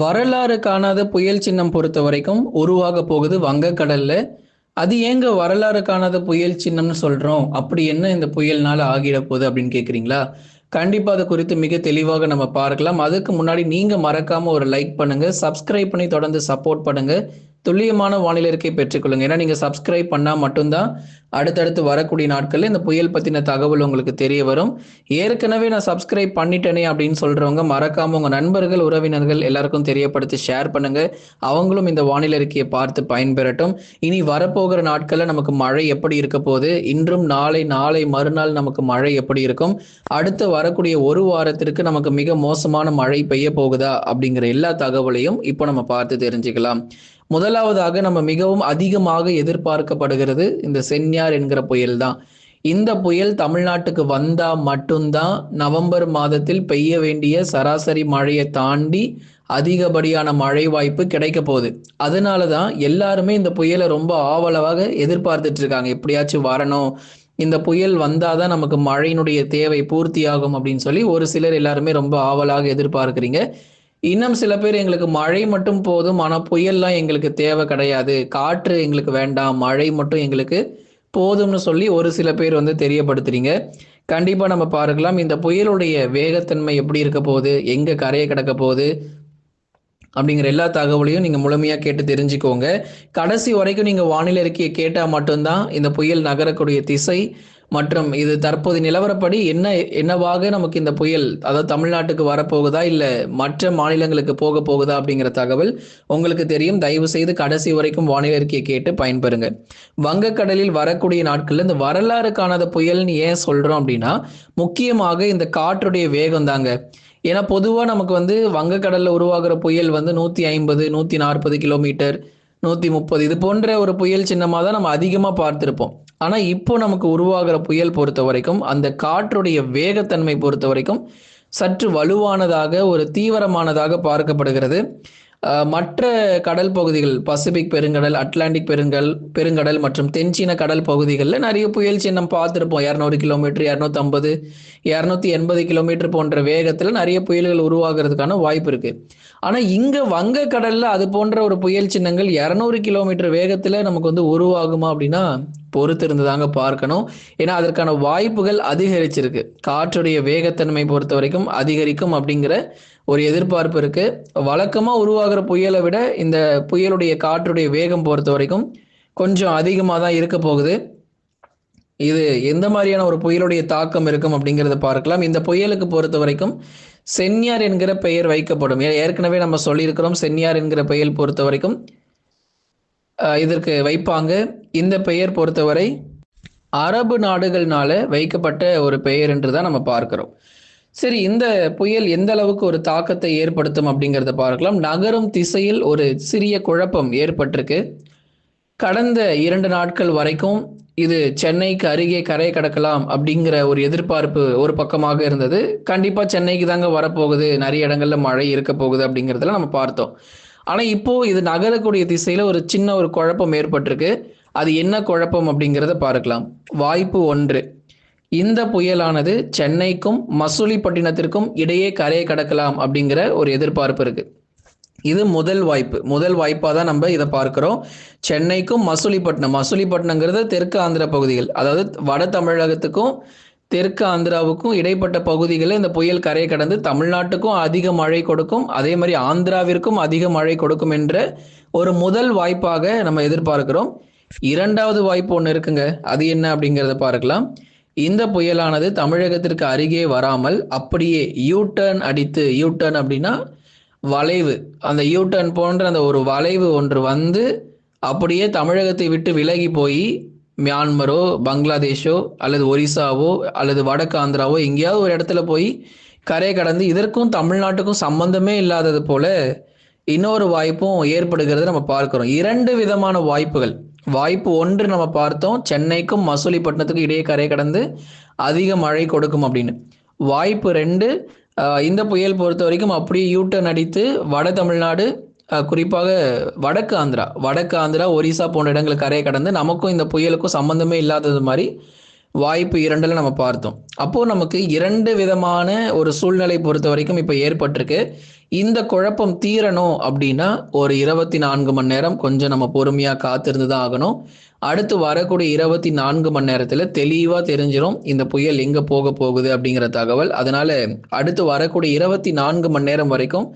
வரலாறு காணாத புயல் சின்னம் பொறுத்த வரைக்கும் உருவாக போகுது வங்கக்கடல்ல. அது ஏங்க வரலாறு காணாத புயல் சின்னம்னு சொல்றோம்? அப்படி என்ன இந்த புயல்னால ஆகிட போகுது அப்படின்னு கேக்குறீங்களா? கண்டிப்பா அது குறித்து மிக தெளிவாக நம்ம பார்க்கலாம். அதுக்கு முன்னாடி நீங்க மறக்காம ஒரு லைக் பண்ணுங்க சப்ஸ்கிரைப் பண்ணி தொடர்ந்து சப்போர்ட் பண்ணுங்க. துல்லியமான வானிலை இருக்கை பெற்றுக்கொள்ளுங்க. ஏன்னா நீங்க சப்ஸ்கிரைப் பண்ணா மட்டும்தான் அடுத்தடுத்து வரக்கூடிய நாட்கள்ல இந்த புயல் பத்தின தகவல் உங்களுக்கு தெரிய வரும். ஏற்கனவே நான் சப்ஸ்கிரைப் பண்ணிட்டேனே அப்படின்னு சொல்றவங்க மறக்காம உங்க நண்பர்கள் உறவினர்கள் எல்லாருக்கும் தெரியப்படுத்தி ஷேர் பண்ணுங்க. அவங்களும் இந்த வானிலை அறிக்கையை பார்த்து பயன்பெறட்டும். இனி வரப்போகிற நாட்கள்ல நமக்கு மழை எப்படி இருக்க போகுது? இன்றும் நாளை நாளை மறுநாள் நமக்கு மழை எப்படி இருக்கும்? அடுத்து வரக்கூடிய ஒரு வாரத்திற்கு நமக்கு மிக மோசமான மழை பெய்ய போகுதா? அப்படிங்கிற எல்லா தகவலையும் இப்போ நம்ம பார்த்து தெரிஞ்சுக்கலாம். முதலாவதாக நம்ம மிகவும் அதிகமாக எதிர்பார்க்கப்படுகிறது இந்த சென்யார் என்கிற புயல் தான் இந்த புயல் தமிழ்நாட்டுக்கு வந்தா மட்டும்தான் நவம்பர் மாதத்தில் பெய்ய வேண்டிய சராசரி மழையை தாண்டி அதிகப்படியான மழை வாய்ப்பு கிடைக்க போகுது. அதனால தான் எல்லாருமே இந்த புயலை ரொம்ப ஆவலவாக எதிர்பார்த்துட்டு இருக்காங்க. எப்படியாச்சும் வரணும். இந்த புயல் வந்தாதான் நமக்கு மழையினுடைய தேவை பூர்த்தி ஆகும் அப்படின்னு சொல்லி ஒரு சிலர் எல்லாருமே ரொம்ப ஆவலாக எதிர்பார்க்கிறீங்க. இன்னும் சில பேர் எங்களுக்கு மழை மட்டும் போதும் ஆனால் புயல்லாம் எங்களுக்கு தேவை கிடையாது. காற்று எங்களுக்கு வேண்டாம் மழை மட்டும் எங்களுக்கு போதும்னு சொல்லி ஒரு சில பேர் வந்து தெரியப்படுத்துறீங்க. கண்டிப்பா நம்ம பார்க்கலாம். இந்த புயலுடைய வேகத்தன்மை எப்படி இருக்க போகுது எங்க கரையை கிடக்க போகுது அப்படிங்கிற எல்லா தகவலையும் நீங்க முழுமையா கேட்டு தெரிஞ்சுக்கோங்க. கடைசி வரைக்கும் நீங்க வானிலை அறிக்கையை கேட்டா மட்டும்தான் இந்த புயல் நகரக்கூடிய திசை. மற்றும் இது தற்போது நிலவரப்படி என்ன என்னவாக நமக்கு இந்த புயல் அதாவது தமிழ்நாட்டுக்கு வரப்போகுதா இல்ல மற்ற மாநிலங்களுக்கு போக போகுதா அப்படிங்கிற தகவல் உங்களுக்கு தெரியும். தயவு செய்து கடைசி வரைக்கும் வானிலை அறிக்கையை கேட்டு பயன்பெறுங்க. வங்கக்கடலில் வரக்கூடிய நாட்கள்ல இந்த வரலாறு காணாத புயல்னு ஏன் சொல்றோம் அப்படின்னா முக்கியமாக இந்த காற்றுடைய வேகம் தாங்க. ஏன்னா பொதுவா நமக்கு வந்து வங்கக்கடல்ல உருவாகிற புயல் வந்து நூத்தி ஐம்பது நூத்தி நாற்பது கிலோமீட்டர் நூத்தி முப்பது இது போன்ற ஒரு புயல் சின்னமா தான் நம்ம அதிகமா பார்த்திருப்போம். ஆனா இப்போ நமக்கு உருவாகிற புயல் பொறுத்த வரைக்கும் அந்த காற்றுடைய வேகத்தன்மை பொறுத்த வரைக்கும் சற்று வலுவானதாக ஒரு தீவிரமானதாக பார்க்கப்படுகிறது. மற்ற கடல் பகுதிகள் பசிபிக் பெருங்கடல் அட்லாண்டிக் பெருங்கல் பெருங்கடல் மற்றும் தென்சீன கடல் பகுதிகளில் நிறைய புயல் சின்னம் பார்த்துருப்போம். இரநூறு கிலோமீட்டர் இரநூத்தம்பது இரநூத்தி எண்பது கிலோமீட்டர் போன்ற வேகத்தில் நிறைய புயல்கள் உருவாகிறதுக்கான வாய்ப்பு இருக்கு. ஆனா இங்க வங்க கடல்ல அது போன்ற ஒரு புயல் சின்னங்கள் இரநூறு கிலோமீட்டர் வேகத்துல நமக்கு வந்து உருவாகுமா அப்படின்னா பொறுத்திருந்து தாங்க பார்க்கணும். ஏன்னா அதற்கான வாய்ப்புகள் அதிகரிச்சிருக்கு. காற்றுடைய வேகத்தன்மை பொறுத்த வரைக்கும் அதிகரிக்கும் அப்படிங்கிற ஒரு எதிர்பார்ப்பு இருக்கு. வழக்கமா உருவாகிற புயலை விட இந்த புயலுடைய காற்றுடைய வேகம் பொறுத்த வரைக்கும் கொஞ்சம் அதிகமாக தான் இருக்க போகுது. இது எந்த மாதிரியான ஒரு புயலுடைய தாக்கம் இருக்கும் அப்படிங்கிறத பார்க்கலாம். இந்த புயலுக்கு பொறுத்த வரைக்கும் சென்னியார் என்கிற பெயர் வைக்கப்படும். ஏற்கனவே நம்ம சொல்லியிருக்கிறோம் சென்னியார் என்கிற பெயர் பொறுத்த வரைக்கும் இதற்கு வைப்பாங்க. இந்த பெயர் பொறுத்தவரை அரபு நாடுகள்னால வைக்கப்பட்ட ஒரு பெயர் என்று தான் நம்ம பார்க்கிறோம். சரி இந்த புயல் எந்த அளவுக்கு ஒரு தாக்கத்தை ஏற்படுத்தும் அப்படிங்கிறத பார்க்கலாம். நகரும் திசையில் ஒரு சிறிய குழப்பம் ஏற்பட்டிருக்கு. கடந்த இரண்டு நாட்கள் வரைக்கும் இது சென்னைக்கு அருகே கரை கடக்கலாம் அப்படிங்கிற ஒரு எதிர்பார்ப்பு ஒரு பக்கமாக இருந்தது. கண்டிப்பா சென்னைக்கு தாங்க வரப்போகுது. நிறைய இடங்கள்ல மழை இருக்க போகுது அப்படிங்கிறதுல நம்ம பார்த்தோம். ஆனா இப்போ இது நகரக்கூடிய திசையில ஒரு சின்ன ஒரு குழப்பம் ஏற்பட்டிருக்கு. அது என்ன குழப்பம் அப்படிங்கிறத பார்க்கலாம். வாய்ப்பு ஒன்று. இந்த புயலானது சென்னைக்கும் மசூலிப்பட்டினத்திற்கும் இடையே கரையை கடக்கலாம் அப்படிங்கிற ஒரு எதிர்பார்ப்பு இருக்கு. இது முதல் வாய்ப்பு. முதல் வாய்ப்பாக தான் நம்ம இதை பார்க்குறோம். சென்னைக்கும் மசூலிப்பட்டினம். மசூலிப்பட்டினங்கிறது தெற்கு ஆந்திர பகுதிகள். அதாவது வட தமிழகத்துக்கும் தெற்கு ஆந்திராவுக்கும் இடைப்பட்ட பகுதிகளில் இந்த புயல் கரையை கடந்து தமிழ்நாட்டுக்கும் அதிக மழை கொடுக்கும் அதே மாதிரி ஆந்திராவிற்கும் அதிக மழை கொடுக்கும் என்ற ஒரு முதல் வாய்ப்பாக நம்ம எதிர்பார்க்கிறோம். இரண்டாவது வாய்ப்பு ஒன்று இருக்குங்க. அது என்ன அப்படிங்கிறத பார்க்கலாம். இந்த புயலானது தமிழகத்திற்கு அருகே வராமல் அப்படியே யூ டர்ன் அடித்து யூ டர்ன் அப்படின்னா வளைவு. அந்த யூ டர்ன் போன்ற அந்த ஒரு வளைவு ஒன்று வந்து அப்படியே தமிழகத்தை விட்டு விலகி போய் மியான்மரோ பங்களாதேஷோ அல்லது ஒரிசாவோ அல்லது வடக்கு ஆந்திராவோ எங்கேயாவது ஒரு இடத்துல போய் கரையை கடந்து இதற்கும் தமிழ்நாட்டுக்கும் சம்பந்தமே இல்லாதது போல இன்னொரு வாய்ப்பும் ஏற்படுகிறது நம்ம பார்க்கிறோம். இரண்டு விதமான வாய்ப்புகள். வாய்ப்பு ஒன்று நம்ம பார்த்தோம். சென்னைக்கும் மசூலிப்பட்டினத்துக்கும் இடையே கரை கடந்து அதிக மழை கொடுக்கும் அப்படின்னு. வாய்ப்பு ரெண்டு இந்த புயல் பொறுத்த வரைக்கும் அப்படியே யூட்டர்ன் அடித்து வட தமிழ்நாடு குறிப்பாக வடக்கு ஆந்திரா வடக்கு ஆந்திரா ஒரிசா போன்ற இடங்கள் கரையை கடந்து நமக்கும் இந்த புயலுக்கும் சம்பந்தமே இல்லாதது மாதிரி வாய்ப்பு இரண்டில் நம்ம பார்த்தோம். அப்போது நமக்கு இரண்டு விதமான ஒரு சூழ்நிலை பொறுத்த வரைக்கும் இப்போ ஏற்பட்டிருக்கு. இந்த குழப்பம் தீரணும் அப்படின்னா ஒரு இருபத்தி நான்கு மணி நேரம் கொஞ்சம் நம்ம பொறுமையாக காத்திருந்து தான் ஆகணும். அடுத்து வரக்கூடிய இருபத்தி நான்கு மணி நேரத்தில் தெளிவாக தெரிஞ்சிடும் இந்த புயல் எங்கே போக போகுது அப்படிங்கிற தகவல். அதனால அடுத்து வரக்கூடிய இருபத்தி நான்கு மணி நேரம் வரைக்கும்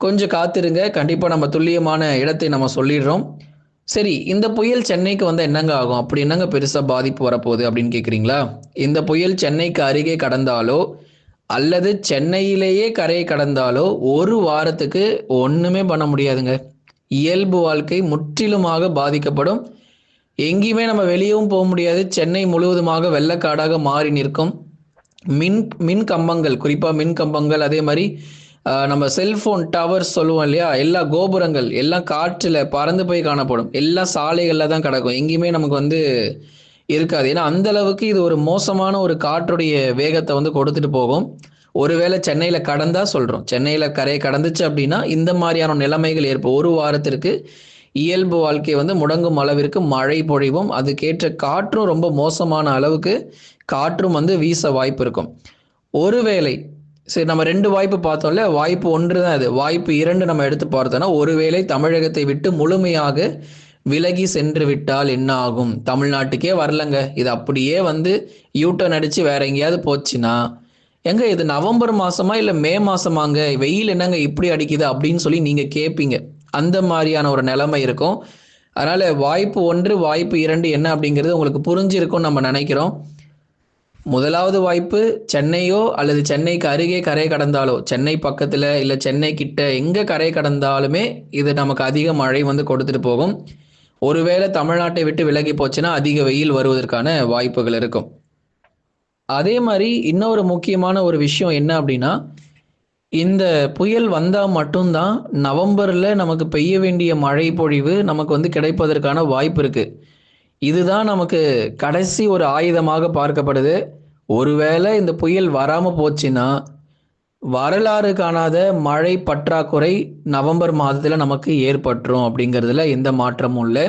கொஞ்சம் காத்திருங்க. கண்டிப்பாக நம்ம துல்லியமான இடத்தை நம்ம சொல்லிடுறோம். சரி இந்த புயல் சென்னைக்கு வந்து என்னங்க ஆகும்? அப்படி என்னங்க பெருசாக பாதிப்பு வரப்போகுது அப்படின்னு கேட்குறீங்களா இந்த புயல் சென்னைக்கு அருகே கடந்தாலோ அல்லது சென்னையிலேயே கரையை கடந்தாலோ ஒரு வாரத்துக்கு ஒன்றுமே பண்ண முடியாதுங்க. இயல்பு வாழ்க்கை முற்றிலுமாக பாதிக்கப்படும். எங்கேயுமே நம்ம வெளியவும் போக முடியாது. சென்னை முழுவதுமாக வெள்ளக்காடாக மாறி நிற்கும். மின் மின் கம்பங்கள் குறிப்பாக மின் கம்பங்கள் அதே மாதிரி நம்ம செல்போன் டவர்ஸ் சொல்லுவோம் இல்லையா? எல்லா கோபுரங்கள் எல்லாம் காற்றில் பறந்து போய் காணப்படும். எல்லாம் சாலைகளில் தான் கிடக்கும். எங்கேயுமே நமக்கு வந்து இருக்காது. ஏன்னா அந்த அளவுக்கு இது ஒரு மோசமான ஒரு காற்றுடைய வேகத்தை வந்து கொடுத்துட்டு போகும். ஒருவேளை சென்னையில கடந்தா சொல்றோம். சென்னையில கரையை கடந்துச்சு அப்படின்னா இந்த மாதிரியான நிலைமைகள் ஏற்படும் ஒரு வாரத்திற்கு இயல்பு வாழ்க்கை வந்து முடங்கும் அளவிற்கு மழை பொழிவும் அதுக்கேற்ற காற்றும் ரொம்ப மோசமான அளவுக்கு காற்றும் வந்து வீச வாய்ப்பு இருக்கும். ஒருவேளை சரி நம்ம ரெண்டு வாய்ப்பு பார்த்தோம்ல வாய்ப்பு ஒன்று தான் அது வாய்ப்பு இரண்டு நம்ம எடுத்து பார்த்தோம்னா ஒருவேளை தமிழகத்தை விட்டு முழுமையாக விலகி சென்று விட்டால் என்ன ஆகும் தமிழ்நாட்டுக்கே வரலங்க. இது அப்படியே வந்து யூட்டர்ன் அடிச்சு வேற எங்கேயாவது போச்சுன்னா எங்க இது நவம்பர் மாசமா இல்ல மே மாசமாங்க? வெயில் என்னங்க இப்படி அடிக்குது அப்படின்னு சொல்லி நீங்க கேட்பீங்க அந்த மாதிரியான ஒரு நிலைமை இருக்கும். அதனால வாய்ப்பு ஒன்று வாய்ப்பு இரண்டு என்ன அப்படிங்கிறது உங்களுக்கு புரிஞ்சிருக்கும்னு நம்ம நினைக்கிறோம். முதலாவது வாய்ப்பு சென்னையோ அல்லது சென்னைக்கு அருகே கரை கடந்தாலோ சென்னை பக்கத்துல இல்ல சென்னை கிட்ட எங்க கரை கடந்தாலுமே இது நமக்கு அதிக மழை வந்து கொடுத்துட்டு போகும். ஒருவேளை தமிழ்நாட்டை விட்டு விலகி போச்சுன்னா அதிக வெயில் வருவதற்கான வாய்ப்புகள் இருக்கும். அதே மாதிரி இன்னொரு முக்கியமான ஒரு விஷயம் என்ன அப்படின்னா இந்த புயல் வந்தால் மட்டும்தான் நவம்பரில் நமக்கு பெய்ய வேண்டிய மழை பொழிவு நமக்கு வந்து கிடைப்பதற்கான வாய்ப்பு இருக்கு. இதுதான் நமக்கு கடைசி ஒரு ஆயுதமாக பார்க்கப்படுது. ஒருவேளை இந்த புயல் வராமல் போச்சுன்னா வரலாறு காணாத மழை பற்றாக்குறை நவம்பர் மாதத்தில் நமக்கு ஏற்பட்டுரும் அப்படிங்கிறதுல எந்த மாற்றமும் இல்லை.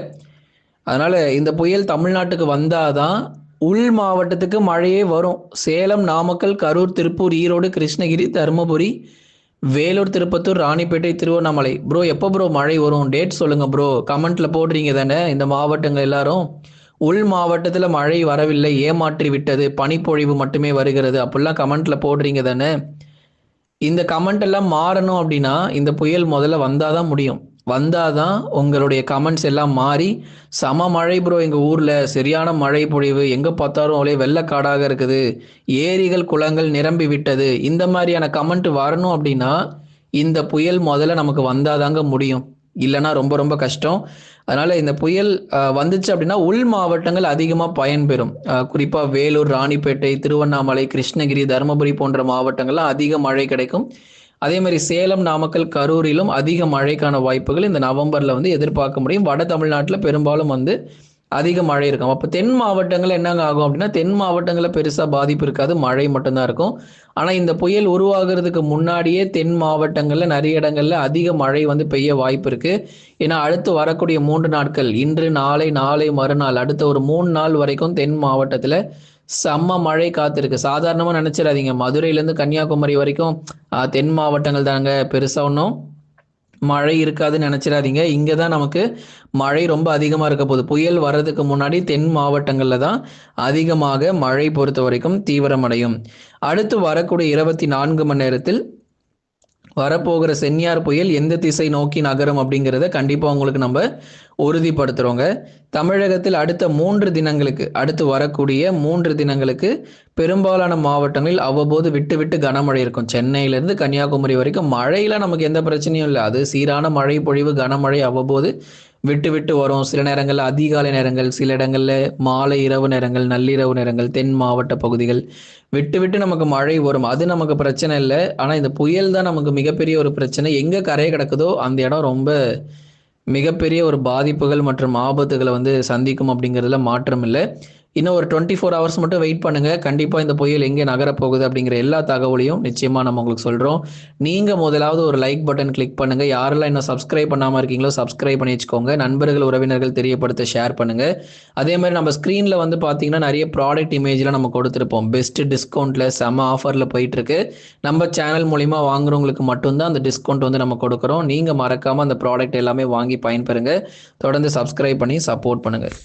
அதனால் இந்த புயல் தமிழ்நாட்டுக்கு வந்தாதான் உள் மாவட்டத்துக்கு மழையே வரும். சேலம் நாமக்கல் கரூர் திருப்பூர் ஈரோடு கிருஷ்ணகிரி தருமபுரி வேலூர் திருப்பத்தூர் ராணிப்பேட்டை திருவண்ணாமலை. ப்ரோ எப்போ ப்ரோ மழை வரும்? டேட் சொல்லுங்கள் ப்ரோ கமெண்ட்டில் போடுறீங்க தானே? இந்த மாவட்டங்கள் எல்லாரும். உள் மாவட்டத்தில் மழை வரவில்லை ஏமாற்றி விட்டது பனிப்பொழிவு மட்டுமே வருகிறது. அப்படிலாம் கமெண்ட்டில் போடுறீங்க தானே? இந்த கமெண்ட் எல்லாம் மாறணும் அப்படின்னா இந்த புயல் முதல்ல வந்தாதான் முடியும். வந்தாதான் உங்களுடைய கமெண்ட்ஸ் எல்லாம் மாறி சம மழை ப்ரோ எங்க ஊர்ல சரியான மழை பொழிவு எங்க பார்த்தாலும் அவளே வெள்ளக்காடாக இருக்குது ஏரிகள் குளங்கள் நிரம்பி விட்டது இந்த மாதிரியான கமெண்ட் வரணும் அப்படின்னா இந்த புயல் முதல்ல நமக்கு வந்தாதாங்க முடியும். இல்லைன்னா ரொம்ப ரொம்ப கஷ்டம். அதனால இந்த புயல் வந்துச்சு அப்படின்னா உள் மாவட்டங்கள் அதிகமாக பயன்பெறும். குறிப்பாக வேலூர் ராணிப்பேட்டை திருவண்ணாமலை கிருஷ்ணகிரி தருமபுரி போன்ற மாவட்டங்கள்லாம் அதிக மழை கிடைக்கும். அதே மாதிரி சேலம் நாமக்கல் கரூரிலும் அதிக மழைக்கான வாய்ப்புகள் இந்த நவம்பர்ல வந்து எதிர்பார்க்க முடியும். வட தமிழ்நாட்டில் பெரும்பாலும் வந்து அதிக மழை இருக்கும். அப்போ தென் மாவட்டங்கள் என்னங்க ஆகும் அப்படின்னா தென் மாவட்டங்களில் பெருசாக பாதிப்பு இருக்காது. மழை மட்டும்தான் இருக்கும். ஆனால் இந்த புயல் உருவாகிறதுக்கு முன்னாடியே தென் மாவட்டங்களில் நிறைய இடங்களில் அதிக மழை வந்து பெய்ய வாய்ப்பு இருக்கு. ஏன்னா அடுத்து வரக்கூடிய மூன்று நாட்கள் இன்று நாளை நாளை மறுநாள் அடுத்த ஒரு மூணு நாள் வரைக்கும் தென் மாவட்டத்தில் செம்ம மழை காத்திருக்கு. சாதாரணமாக நினைச்சிடாதீங்க. மதுரையிலேருந்து கன்னியாகுமரி வரைக்கும் தென் மாவட்டங்கள் தாங்க பெருசாக ஒன்றும் மழை இருக்காதுன்னு நினைச்சிடாதீங்க. இங்கே தான் நமக்கு மழை ரொம்ப அதிகமாக இருக்க போகுது. புயல் வர்றதுக்கு முன்னாடி தென் மாவட்டங்களில் தான் அதிகமாக மழை பொறுத்த வரைக்கும் தீவிரமடையும். அடுத்து வரக்கூடிய இருபத்தி நான்கு மணி நேரத்தில் வரப்போகிற சென்னியார் புயல் எந்த திசை நோக்கி நகரும் அப்படிங்கிறத கண்டிப்பாக உங்களுக்கு நம்ம உறுதிப்படுத்துகிறோங்க தமிழகத்தில் அடுத்த மூன்று தினங்களுக்கு அடுத்து வரக்கூடிய மூன்று தினங்களுக்கு பெரும்பாலான மாவட்டங்களில் அவ்வப்போது விட்டு விட்டு கனமழை இருக்கும். சென்னையிலேருந்து கன்னியாகுமரி வரைக்கும் மழையில நமக்கு எந்த பிரச்சனையும் இல்லை. அது சீரான மழை பொழிவு கனமழை அவ்வப்போது விட்டு விட்டு வரும். சில நேரங்களில் அதிகாலை நேரங்கள் சில இடங்களில் மாலை இரவு நேரங்கள் நள்ளிரவு நேரங்கள் தென் மாவட்ட பகுதிகள். விட்டு விட்டு நமக்கு மழை வரும். அது நமக்கு பிரச்சனை இல்லை. ஆனால் இந்த புயல் தான் நமக்கு மிகப்பெரிய ஒரு பிரச்சனை. எங்கே கரையை கிடக்குதோ அந்த இடம் ரொம்ப மிகப்பெரிய ஒரு பாதிப்புகள் மற்றும் ஆபத்துகளை வந்து சந்திக்கும் அப்படிங்கிறதுல மாற்றம் இல்லை. இன்னும் ஒரு டுவெண்ட்டி ஃபோர் ஹவர்ஸ் மட்டும் வெயிட் பண்ணுங்க. கண்டிப்பாக இந்த புயல் எங்கே நகரப்போகுது அப்படிங்கிற எல்லா தகவலையும் நிச்சயமாக நம்ம உங்களுக்கு சொல்கிறோம் நீங்கள் முதலாவது ஒரு லைக் பட்டன் கிளிக் பண்ணுங்க. யாரெல்லாம் இன்னும் சப்ஸ்கிரைப் பண்ணாமல் இருக்கீங்களோ சப்ஸ்கிரைப் பண்ணி வச்சுக்கோங்க. நண்பர்கள் உறவினர்கள் தெரியப்படுத்த ஷேர் பண்ணுங்க. அதே மாதிரி நம்ம ஸ்க்ரீனில் வந்து பார்த்தீங்கன்னா நிறைய ப்ராடக்ட் இமேஜ்லாம் நம்ம கொடுத்துருப்போம். பெஸ்ட் டிஸ்கவுண்ட்டில் செம ஆஃபரில் போயிட்டு இருக்கு நம்ம சேனல் மூலிமா வாங்குறவங்களுக்கு மட்டும்தான் அந்த டிஸ்கவுண்ட் வந்து நம்ம கொடுக்குறோம். நீங்கள் மறக்காமல் அந்த ப்ராடக்ட் எல்லாமே வாங்கி பயன்பெறுங்க. தொடர்ந்து சப்ஸ்கிரைப் பண்ணி சப்போர்ட் பண்ணுங்கள்